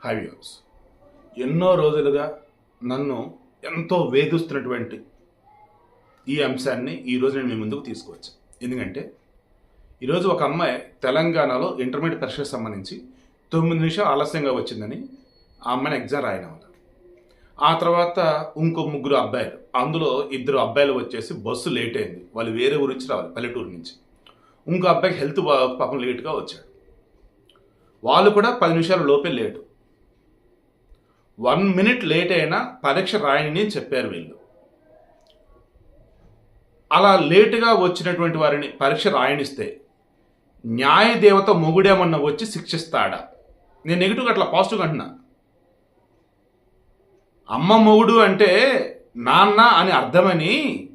Hi views ఎన్నో రోజులుగా నన్ను ఎంతో వేధిస్తున్నటువంటి ఈ అంశాన్ని ఈరోజు నేను మీ ముందుకు తీసుకువచ్చాను ఎందుకంటే ఈరోజు ఒక అమ్మాయి తెలంగాణలో ఇంటర్మీడియట్ పరీక్షకు సంబంధించి తొమ్మిది నిమిషాలు ఆలస్యంగా వచ్చిందని ఆ అమ్మాయిని ఎగ్జామ్ రాయడం వల్ల ఆ తర్వాత ఇంకో ముగ్గురు అబ్బాయిలు అందులో ఇద్దరు అబ్బాయిలు వచ్చేసి బస్సు లేట్ అయింది. వాళ్ళు వేరే ఊరు నుంచి రావాలి పల్లెటూరు నుంచి. ఇంకో అబ్బాయికి హెల్త్ పాపం లేట్గా వచ్చాడు. వాళ్ళు కూడా పది నిమిషాల లోపే లేటు వన్ మినిట్ లేట్ అయినా పరీక్ష రాయని చెప్పారు వీళ్ళు. అలా లేటుగా వచ్చినటువంటి వారిని పరీక్ష రాయనిస్తే న్యాయ దేవత మొగుడేమన్నా వచ్చి శిక్షిస్తాడా? నేను నెగిటివ్ అట్లా పాజిటివ్ అంటున్నా. అమ్మ మొగుడు అంటే నాన్న అని అర్థమని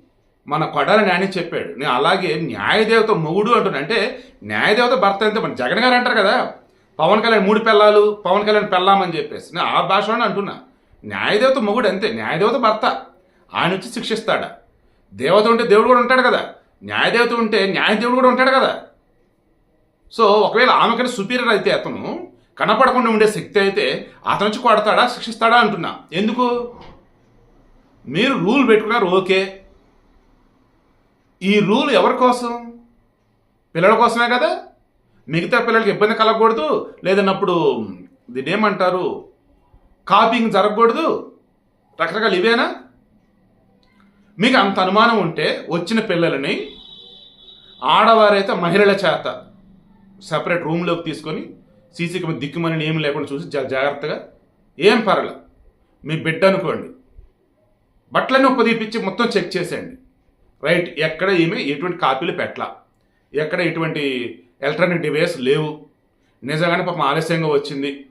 మన కొడాలి నాని చెప్పాడు. నేను అలాగే న్యాయదేవత మొగుడు అంటున్నా. అంటే న్యాయదేవత భర్త అంటే మన జగన్ గారు అంటారు కదా పవన్ కళ్యాణ్ మూడు పెళ్ళాలు పవన్ కళ్యాణ్ పెళ్ళామని చెప్పేసి. నేను ఆ భాషలోనే అంటున్నా. న్యాయదేవత మొగుడు అంతే న్యాయదేవత భర్త. ఆయన వచ్చి శిక్షిస్తాడా? దేవత ఉంటే దేవుడు కూడా ఉంటాడు కదా. న్యాయదేవత ఉంటే న్యాయదేవుడు కూడా ఉంటాడు కదా. సో ఒకవేళ ఆమెకన్నా సుపీరియర్ అయితే అతను కనపడకుండా ఉండే శక్తి అయితే అతను వచ్చి కొడతాడా శిక్షిస్తాడా అంటున్నా. ఎందుకు? మీరు రూల్ పెట్టుకున్నారు ఓకే. ఈ రూల్ ఎవరి కోసం? పిల్లల కోసమే కదా? మిగతా పిల్లలకి ఇబ్బంది కలగకూడదు. లేదన్నప్పుడు దీన్ని ఏమంటారు కాపింగ్ జరగకూడదు. రకరకాలు ఇవేనా? మీకు అంత అనుమానం ఉంటే వచ్చిన పిల్లలని ఆడవారైతే మహిళల చేత సపరేట్ రూమ్లోకి తీసుకొని సీసీ కెమెరా దిక్కుమని ఏం లేకుండా చూసి జాగ్రత్తగా ఏం పర్లే మీ బిడ్డ అనుకోండి. బట్టలన్నీ ఉప్పదీపించి మొత్తం చెక్ చేసేయండి. రైట్ ఎక్కడ ఏమి ఎటువంటి కాపీలు పెట్టలా. ఎక్కడ ఎటువంటి ఎలక్ట్రానిక్ డివైస్ లేవు. నిజంగానే పాపం ఆలస్యంగా వచ్చింది.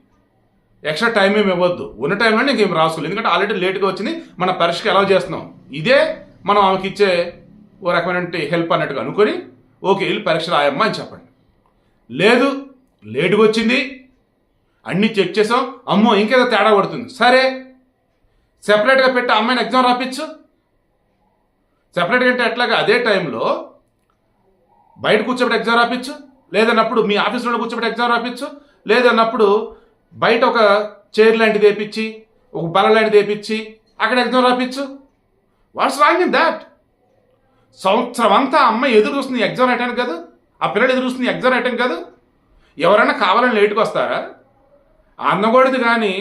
ఎక్స్ట్రా టైం ఏమి ఇవ్వద్దు. ఉన్న టైంలో ఏం రాసుకోలేదు. ఎందుకంటే ఆల్రెడీ లేట్గా వచ్చింది. మన పరీక్షకు ఎలా చేస్తున్నాం. ఇదే మనం ఆమెకి ఇచ్చే ఓ రకమైన హెల్ప్ అన్నట్టుగా అనుకొని ఓకే వెళ్ళి పరీక్ష రాయమ్మా అని చెప్పండి. లేదు లేటుగా వచ్చింది. అన్నీ చెక్ చేసాం. అమ్మో ఇంకేదో తేడా పడుతుంది. సరే సెపరేట్గా పెట్టి అమ్మాయిని ఎగ్జామ్ రాపించు సెపరేట్గా అంటే ఎట్లాగా? అదే టైంలో బయట కూర్చోబెట్టి ఎగ్జామ్ రాపించు లేదన్నప్పుడు మీ ఆఫీస్లో కూర్చోబెట్టి ఎగ్జామ్ రాపించు లేదన్నప్పుడు బయట ఒక చైర్ లాంటిది వేపించి ఒక బల లాంటిది వేపించి అక్కడ ఎగ్జామ్ రాపించు వాట్స్ రాంగ్ ఇన్ దాట్? సంవత్సరం అంతా అమ్మాయి ఎదురు చూస్తుంది ఎగ్జామ్ రాయటానికి కాదు. ఆ పిల్లలు ఎదురు చూస్తుంది ఎగ్జామ్ రాయటానికి కాదు. ఎవరైనా కావాలని లేటుగా వస్తారా? అన్నకూడదు కానీ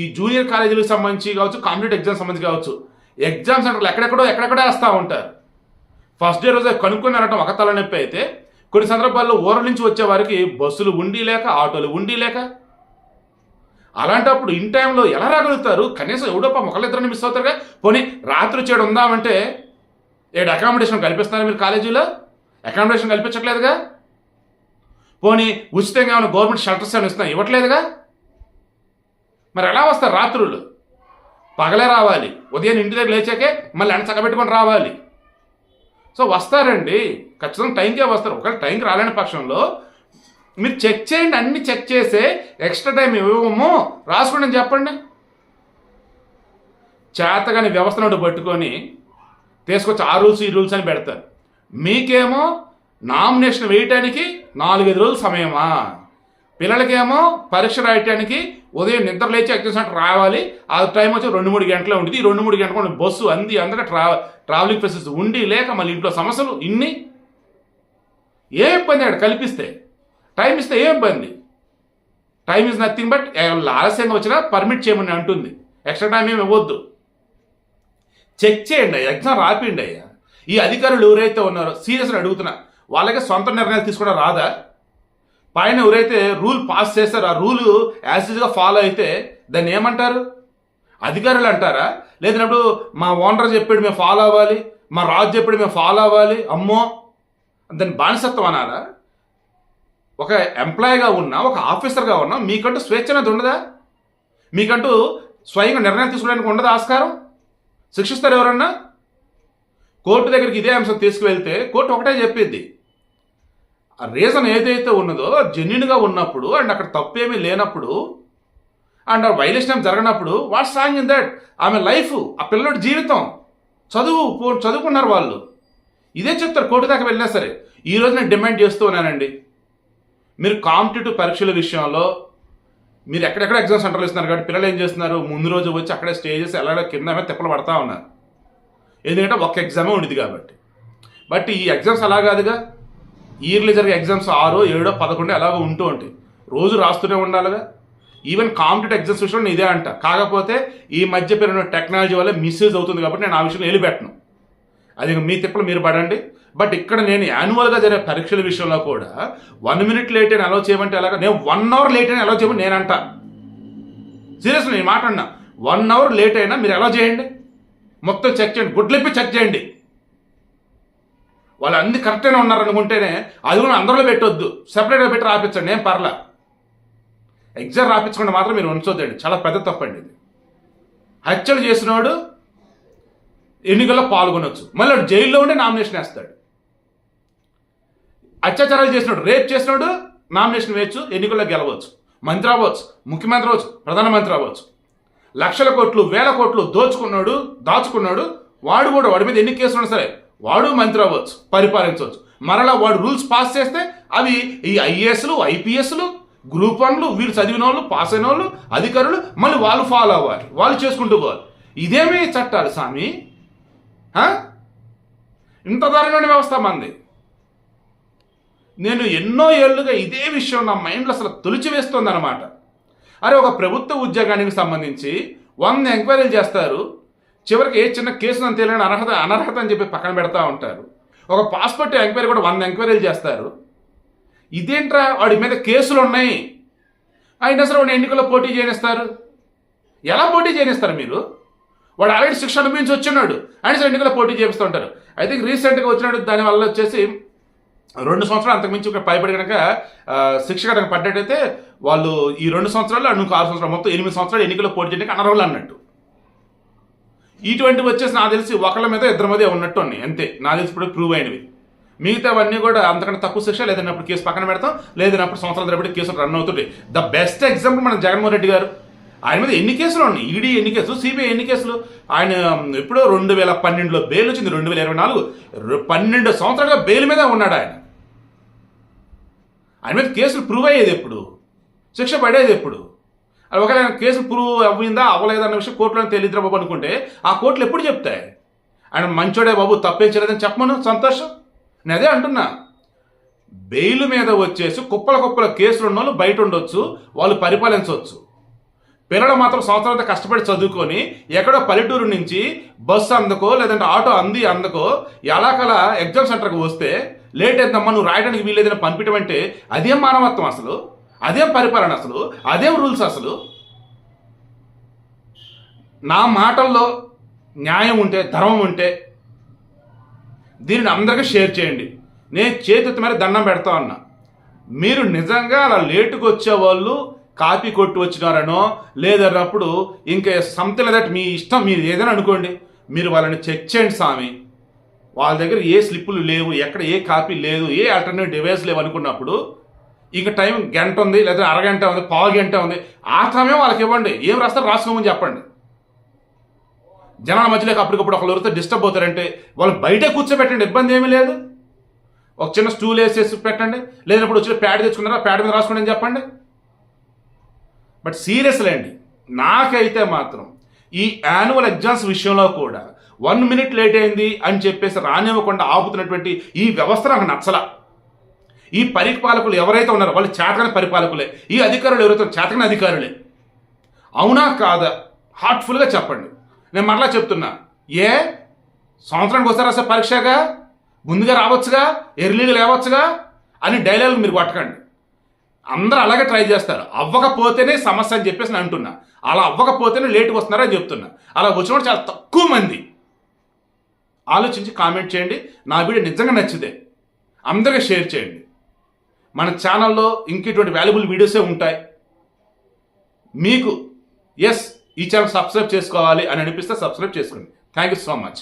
ఈ జూనియర్ కాలేజీలకు సంబంధించి కావచ్చు కాంపిటేటివ్ ఎగ్జామ్ సంబంధించి కావచ్చు. ఎగ్జామ్ సెంటర్లు ఎక్కడెక్కడో ఎక్కడెక్కడో వేస్తూ ఉంటారు. ఫస్ట్ డే రోజు కనుక్కొని అనటం ఒక తలనొప్పి అయితే కొన్ని సందర్భాల్లో ఊర నుంచి వచ్చే వారికి బస్సులు ఉండి లేక ఆటోలు ఉండి లేక. అలాంటప్పుడు ఇన్ టైంలో ఎలా రాగలుగుతారు? కనీసం ఎవడో పాపం ఒకళ్ళిద్దరిని మిస్ అవుతారుగా? పోనీ రాత్రి వచ్చేడు ఉందామంటే ఏడు అకామిడేషన్ కల్పిస్తున్నారు మీరు కాలేజీలో? అకామిడేషన్ కల్పించట్లేదుగా? పోనీ ఉచితంగా ఏమైనా గవర్నమెంట్ షెల్టర్స్ ఏమైనా ఇస్తున్నా ఇవ్వట్లేదుగా? మరి ఎలా వస్తారు రాత్రులు? పగలే రావాలి. ఉదయం ఇంటి దగ్గర లేచాకే మళ్ళీ ఎండ చక్కబెట్టుకొని రావాలి. సో వస్తారండి. ఖచ్చితంగా టైంకే వస్తారు. ఒకవేళ టైంకి రాలేని పక్షంలో మీరు చెక్ చేయండి. అన్ని చెక్ చేసే ఎక్స్ట్రా టైం ఇవ్వము. రాసుకోండి చెప్పండి. చేతగాని వ్యవస్థను పట్టుకొని తీసుకొచ్చి ఆ రూల్స్ ఈ రూల్స్ అని పెడతారు. మీకేమో నామినేషన్ వేయటానికి నాలుగైదు రోజులు సమయమా? పిల్లలకేమో పరీక్ష రాయటానికి ఉదయం నిద్ర లేచి ఎగ్జామ్ సెంటర్ రావాలి. ఆ టైం వచ్చి రెండు మూడు గంటలే ఉంటుంది ఈ రెండు మూడు గంటల బస్సు అంది అందరూ ట్రా ట్రావెలింగ్ ఫెసిలిటీస్ ఉండి లేక మళ్ళీ ఇంట్లో సమస్యలు ఇన్ని. ఏ ఇబ్బంది అక్కడ కల్పిస్తే? టైం ఇస్తే ఏ ఇబ్బంది? టైం ఇస్ నథింగ్ బట్ ఆలస్యంగా వచ్చినా పర్మిట్ చేయమని అంటుంది. ఎక్స్ట్రా టైం ఏమి ఇవ్వద్దు. చెక్ చేయండి అయ్యా ఎగ్జామ్ రాపిండి అయ్యా. ఈ అధికారులు ఎవరైతే ఉన్నారో సీరియస్గా అడుగుతున్నా వాళ్ళకి సొంత నిర్ణయాలు తీసుకోవడం రాదా? పైన ఎవరైతే రూల్ పాస్ చేస్తారో ఆ రూల్ యాసిడ్గా ఫాలో అయితే దాన్ని ఏమంటారు? అధికారులు అంటారా? లేదన్నప్పుడు మా ఓనర్ చెప్పాడు మేము ఫాలో అవ్వాలి మా రాజు చెప్పాడు మేము ఫాలో అవ్వాలి అమ్మో! దాన్ని బానిసత్వం అనాలా? ఒక ఎంప్లాయీగా ఉన్నా ఒక ఆఫీసర్గా ఉన్నా మీకంటూ స్వేచ్ఛ అనేది ఉండదా? మీకంటూ స్వయంగా నిర్ణయం తీసుకోవడానికి ఉండదా ఆస్కారం? శిక్షిస్తారు ఎవరన్నా? కోర్టు దగ్గరికి ఇదే అంశం తీసుకువెళ్తే కోర్టు ఒకటే చెప్పిద్ది. ఆ రీజన్ ఏదైతే ఉన్నదో జెన్యున్గా ఉన్నప్పుడు అండ్ అక్కడ తప్పేమీ లేనప్పుడు అండ్ ఆ వైలేషన్ జరగనప్పుడు వాట్ సాంగ్ ఇన్ దట్ ఆమె లైఫ్ ఆ పిల్లడి జీవితం చదువు పో- చదువుకున్నారు వాళ్ళు. ఇదే చెప్తారు కోర్టు దాకా వెళ్ళినా సరే. ఈరోజు నేను డిమాండ్ చేస్తూ ఉన్నానండి. మీరు కాంపిటేటివ్ పరీక్షల విషయంలో మీరు ఎక్కడెక్కడ ఎగ్జామ్ సెంటర్లు ఇస్తున్నారు కాబట్టి పిల్లలు ఏం చేస్తున్నారు? ముందు రోజు వచ్చి అక్కడే స్టే చేసి ఎలాగ కింద మీద తిప్పలు పడతా ఉన్నారు. ఎందుకంటే ఒక్క ఎగ్జామే ఉండేది కాబట్టి. బట్ ఈ ఎగ్జామ్స్ అలా కాదుగా. ఇయర్లీ జరిగే ఎగ్జామ్స్ ఆరో ఏడో పదకొండు ఎలాగో ఉంటూ ఉంటాయి. రోజు రాస్తూనే ఉండాలిగా. ఈవెన్ కాంపిటేటివ్ ఎగ్జామ్స్ విషయంలో నేను ఇదే అంట. కాకపోతే ఈ మధ్య పెరిగిన టెక్నాలజీ వల్ల మిస్యూజ్ అవుతుంది కాబట్టి నేను ఆ విషయంలో వెళ్ళిపెట్టను అది మీ తిప్పలు మీరు పడండి. బట్ ఇక్కడ నేను యాన్యువల్గా జరిగే పరీక్షల విషయంలో కూడా వన్ మినిట్ లేట్ అని అలౌ చేయమంటే ఎలాగ? నేను వన్ అవర్ లేట్ అని అలౌ చేయమని నేను అంట. నేను మాట్లాడినా వన్ అవర్ లేట్ అయినా మీరు ఎలా చేయండి. మొత్తం చెక్ చేయండి. గుడ్లిప్పి చెక్ చేయండి. వాళ్ళు అన్ని కరెక్ట్గానే ఉన్నారనుకుంటేనే అది కూడా అందరిలో పెట్టొద్దు. సెపరేట్గా పెట్టి రాపించండి ఏం పర్లా? ఎగ్జామ్ రాపించకుండా మాత్రం మీరు ఉంచొద్దండి. చాలా పెద్ద తప్పండి ఇది. హత్యలు చేసినవాడు ఎన్నికల్లో పాల్గొనొచ్చు. మళ్ళీ వాడు జైల్లో ఉండే నామినేషన్ వేస్తాడు. అత్యాచారాలు చేసినాడు రేప్ చేసినాడు నామినేషన్ వేయచ్చు ఎన్నికల్లో గెలవచ్చు. మంత్రి అవ్వచ్చు ముఖ్యమంత్రి అవ్వచ్చు ప్రధానమంత్రి అవ్వచ్చు. లక్షల కోట్లు వేల కోట్లు దోచుకున్నాడు దాచుకున్నాడు వాడు కూడా వాడి మీద ఎన్ని కేసులు ఉన్నా సరే వాడు మంత్రి అవ్వచ్చు పరిపాలించవచ్చు. మరలా వాడు రూల్స్ పాస్ చేస్తే అవి ఈ ఐఏఎస్లు ఐపీఎస్లు గ్రూప్ వన్లు వీళ్ళు చదివిన వాళ్ళు పాస్ అయిన వాళ్ళు అధికారులు మళ్ళీ వాళ్ళు ఫాలో అవ్వాలి వాళ్ళు చేసుకుంటూ పోవాలి. ఇదేమీ చట్టాలు స్వామి? ఇంత దారుణమైన వ్యవస్థ మంది. నేను ఎన్నో ఏళ్ళుగా ఇదే విషయం నా మైండ్లో అసలు తొలిచి వేస్తుంది అనమాట అరే ఒక ప్రభుత్వ ఉద్యోగానికి సంబంధించి వంద ఎంక్వైరీలు చేస్తారు చివరికి ఏ చిన్న కేసు అని తెలియని అర్హత అనర్హత అని చెప్పి పక్కన పెడతా ఉంటారు. ఒక పాస్పోర్ట్ ఎంక్వైరీ కూడా వంద ఎంక్వైరీలు చేస్తారు. ఇదేంట్రా? వాడి మీద కేసులు ఉన్నాయి. అయినా సరే వాడిని ఎన్నికల్లో పోటీ చేయనిస్తారు. ఎలా పోటీ చేయనిస్తారు మీరు? వాడు ఆల్రెడీ శిక్ష అనుభవించి వచ్చినాడు. ఆయన సరే ఎన్నికల్లో పోటీ చేపిస్తూ ఉంటారు. అయితే రీసెంట్గా వచ్చినాడు దానివల్ల వచ్చేసి రెండు సంవత్సరాలు అంతకుమించి ఒక పైబడి కనుక శిక్ష కనుక పడ్డట్టయితే వాళ్ళు ఈ రెండు సంవత్సరాలు నువ్వు ఆరు సంవత్సరాలు మొత్తం ఎనిమిది సంవత్సరాలు ఎన్నికల్లో పోటీ చేయడానికి అనర్హులు అన్నట్టు. ఇటువంటివి వచ్చేసి నాకు తెలిసి ఒకళ్ళ మీద ఇద్దరి మీద ఉన్నట్టు ఉన్నాయి. అంతే. నాకు తెలిసి ఇప్పుడు ప్రూవ్ అయినవి. మిగతావన్నీ కూడా అంతకంటే తక్కువ శిక్ష లేదన్నప్పుడు కేసు పక్కన పెడతాం. లేదన్నప్పుడు సంవత్సరాల తరబడి కేసులు రన్ అవుతుంటాయి. ద బెస్ట్ ఎగ్జాంపుల్ మన జగన్మోహన్ రెడ్డి గారు. ఆయన మీద ఎన్ని కేసులు ఉన్నాయి? ఈడీ ఎన్ని కేసులు? సిబిఐ ఎన్ని కేసులు? ఆయన ఎప్పుడో రెండు వేల పన్నెండులో బెయిల్ వచ్చింది రెండు వేల ఇరవై నాలుగు. పన్నెండు సంవత్సరాలుగా బెయిల్ మీద ఉన్నాడు ఆయన. ఆయన మీద కేసులు ప్రూవ్ అయ్యేది ఎప్పుడు? శిక్ష పడేది ఎప్పుడు? అది ఒకవేళ ఆయన కేసు ప్రూవ్ అవ్విందా అవ్వలేదన్న విషయం కోర్టులో తెలియదురా బాబు అనుకుంటే ఆ కోర్టులు ఎప్పుడు చెప్తాయి? ఆయన మంచోడే బాబు తప్పేం చేయలేదని చెప్పమను? సంతోషం? నేను అదే అంటున్నా. బెయిల్ మీద వచ్చేసి కుప్పల కుప్పల కేసులు ఉన్న వాళ్ళు బయట ఉండొచ్చు వాళ్ళు పరిపాలించవచ్చు. పిల్లలు మాత్రం సంవత్సరాలతో కష్టపడి చదువుకొని ఎక్కడో పల్లెటూరు నుంచి బస్సు అందకో లేదంటే ఆటో అంది అందకో ఎలాకలా ఎగ్జామ్ సెంటర్కి వస్తే లేట్ అయిందమ్మా నువ్వు రాయడానికి వీలేదని పంపించడం అంటే అదేం మానవత్వం అసలు? అదేం పరిపాలన అసలు అదేం రూల్స్ అసలు. నా మాటల్లో న్యాయం ఉంటే ధర్మం ఉంటే దీనిని అందరికీ షేర్ చేయండి. నేను చేతి మీద దండం పెడతా ఉన్నా. మీరు నిజంగా అలా లేటుకు వచ్చే వాళ్ళు కాపీ కొట్టి వచ్చినారనో లేదన్నప్పుడు ఇంకా సంథింగ్ దట్ మీ ఇష్టం మీరు ఏదైనా అనుకోండి. మీరు వాళ్ళని చెక్ చేయండి స్వామి. వాళ్ళ దగ్గర ఏ స్లిప్పులు లేవు ఎక్కడ ఏ కాపీ లేదు ఏ ఆల్టర్నేట్ డివైస్ లేవు అనుకున్నప్పుడు ఇక టైం గంట ఉంది లేదా అరగంట ఉంది పావు గంట ఉంది. ఆ సమయం వాళ్ళకి ఇవ్వండి. ఏం రాస్తారు రాసుకోమని చెప్పండి. జనాల మధ్యలోకి అప్పటికప్పుడు ఒకళ్ళు ఎవరితో డిస్టర్బ్ అవుతారంటే వాళ్ళు బయటే కూర్చోబెట్టండి ఇబ్బంది ఏమీ లేదు. ఒక చిన్న స్టూల్ వేసేసి పెట్టండి. లేనప్పుడు వచ్చి ప్యాడ్ తెచ్చుకున్నారా ప్యాడ్ మీద రాసుకోండి అని చెప్పండి. బట్ సీరియస్లీ అండి నాకైతే మాత్రం ఈ యాన్యువల్ ఎగ్జామ్స్ విషయంలో కూడా వన్ మినిట్ లేట్ అయింది అని చెప్పేసి రానివ్వకుండా ఆపుతున్నటువంటి ఈ వ్యవస్థ నాకు నచ్చలా. ఈ పరిపాలకులు ఎవరైతే ఉన్నారో వాళ్ళు చేతకని పరిపాలకులే. ఈ అధికారులు ఎవరైతే చేతకని అధికారులే. అవునా కాదా? హార్ట్ఫుల్గా చెప్పండి. నేను మరలా చెప్తున్నా. ఏ? సంవత్సరానికి వస్తారా సార్ పరీక్షగా? ముందుగా రావచ్చుగా? ఎర్లీగా లేవచ్చుగా? అని డైలాగ్ మీరు కొట్టకండి అందరూ అలాగే ట్రై చేస్తారు. అవ్వకపోతేనే సమస్య అని చెప్పేసి నేను అంటున్నా. అలా అవ్వకపోతేనే లేట్గా వస్తున్నారని చెప్తున్నా. అలా వచ్చిన చాలా తక్కువ మంది. ఆలోచించి కామెంట్ చేయండి. నా వీడియో నిజంగా నచ్చితే అందరికీ షేర్ చేయండి. మన ఛానల్లో ఇంక ఇటువంటి వాల్యుబుల్ వీడియోసే ఉంటాయి. మీకు ఎస్ ఈ ఛానల్ సబ్స్క్రైబ్ చేసుకోవాలి అని అనిపిస్తే సబ్స్క్రైబ్ చేసుకోండి. Thank you so much